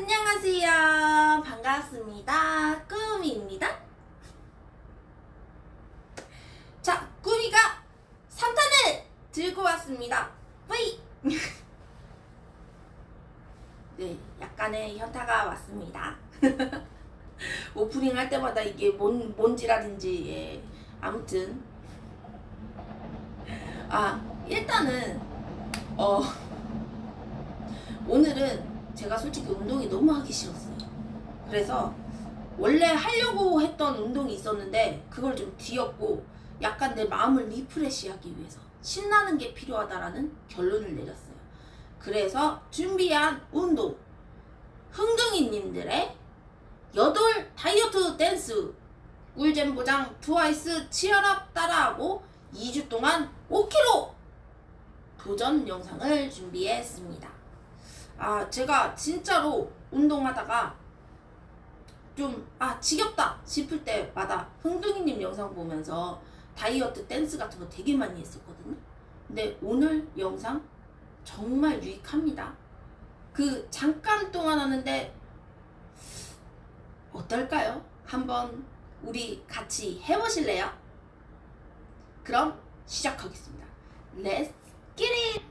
안녕하세요. 반갑습니다. 꾸미입니다. 자, 꾸미가 3탄을 들고 왔습니다. 뿌이! 네, 약간의 현타가 왔습니다. 오프닝 할 때마다 이게 뭔, 뭔 지랄인지, 예. 아무튼. 아, 일단은, 어, 오늘은 제가 솔직히 운동이 너무 하기 싫었어요. 그래서 원래 하려고 했던 운동이 있었는데 그걸 좀 뒤엎고 약간 내 마음을 리프레시하기 위해서 신나는 게 필요하다라는 결론을 내렸어요. 그래서 준비한 운동 흥둥이님들의 여덟 다이어트 댄스 꿀잼 보장 트와이스 치얼업 따라하고 2주 동안 5kg 도전 영상을 준비했습니다. 아, 제가 진짜로 운동하다가 좀, 아, 지겹다 싶을 때마다 흥둥이님 영상 보면서 다이어트 댄스 같은 거 되게 많이 했었거든요. 근데 오늘 영상 정말 유익합니다. 그 잠깐 동안 하는데 어떨까요? 한번 우리 같이 해보실래요? 그럼 시작하겠습니다. Let's get it!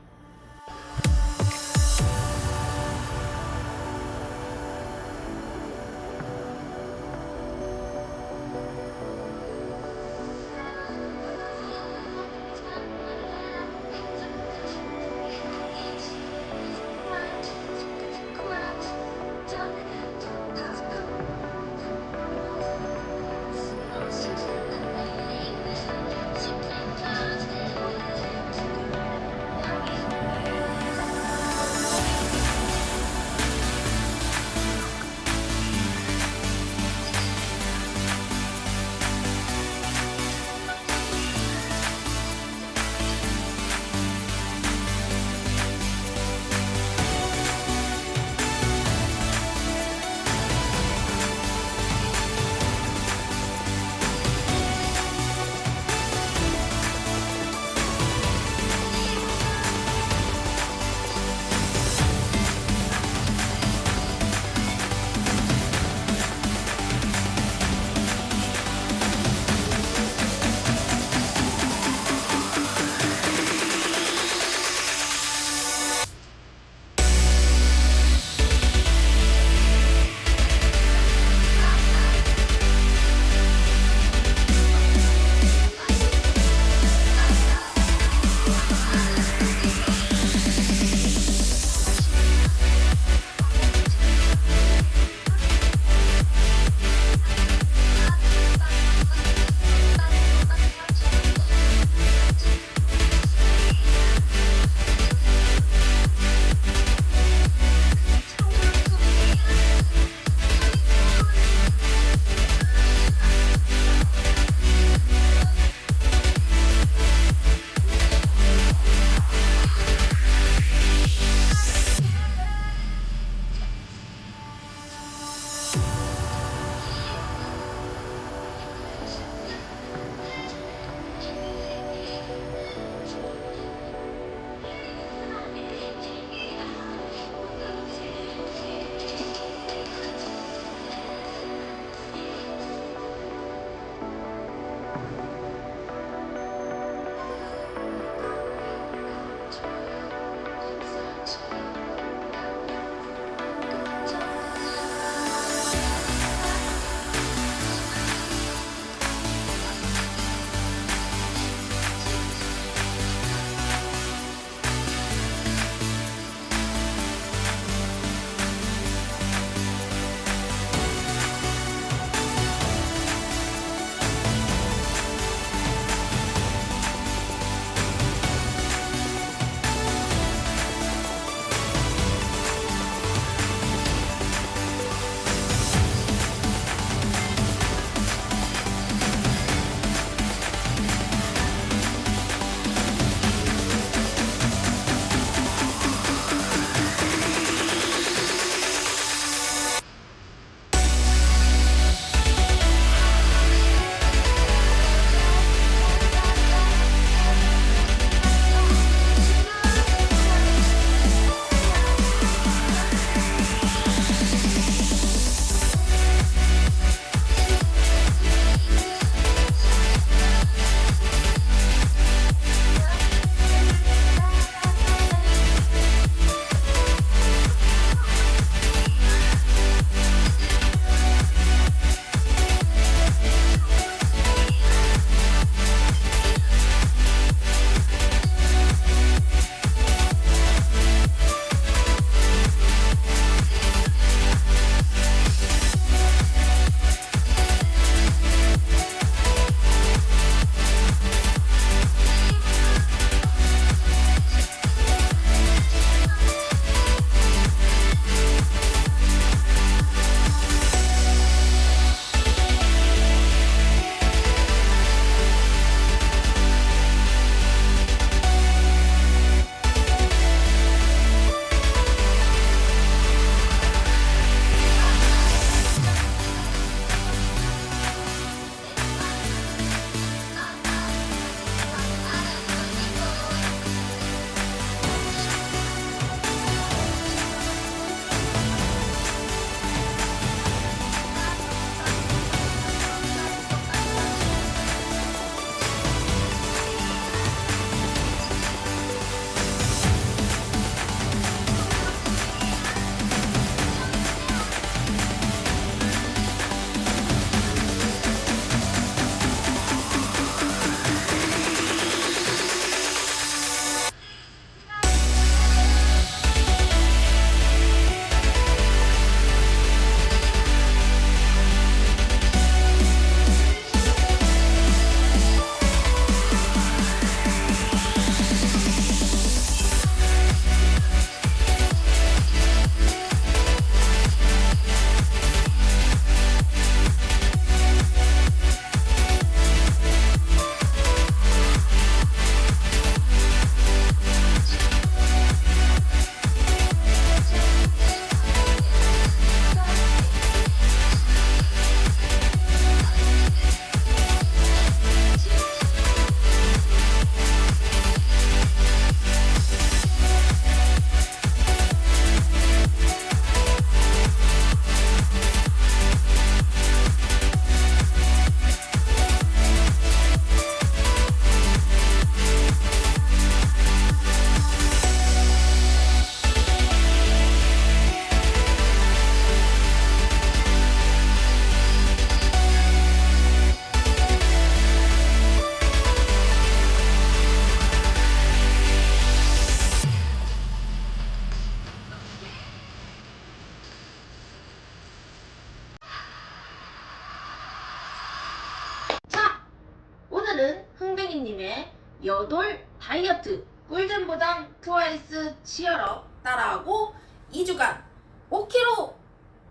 여돌 다이어트 꿀잼 보장 트와이스 치얼업 따라하고 2주간 5kg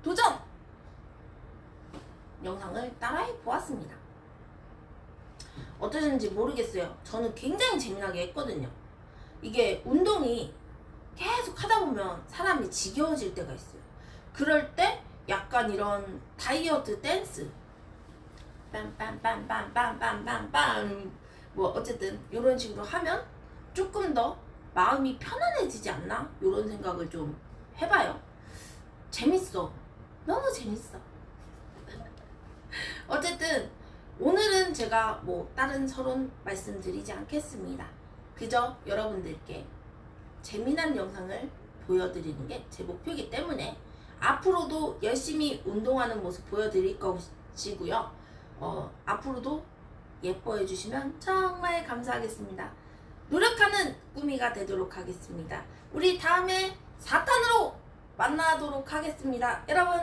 도전 영상을 따라해 보았습니다. 어떠셨는지 모르겠어요. 저는 굉장히 재미나게 했거든요. 이게 운동이 계속 하다 보면 사람이 지겨워질 때가 있어요. 그럴 때 약간 이런 다이어트 댄스 빰빰빰빰빰빰빰빰 뭐 어쨌든 이런 식으로 하면 조금 더 마음이 편안해지지 않나? 이런 생각을 좀 해봐요. 재밌어. 너무 재밌어. 어쨌든 오늘은 제가 뭐 다른 서론 말씀드리지 않겠습니다. 그저 여러분들께 재미난 영상을 보여드리는 게 제 목표이기 때문에 앞으로도 열심히 운동하는 모습 보여드릴 것이고요. 어, 앞으로도 예뻐해 주시면 정말 감사하겠습니다. 노력하는 꾸미가 되도록 하겠습니다. 우리 다음에 4탄으로 만나도록 하겠습니다. 여러분,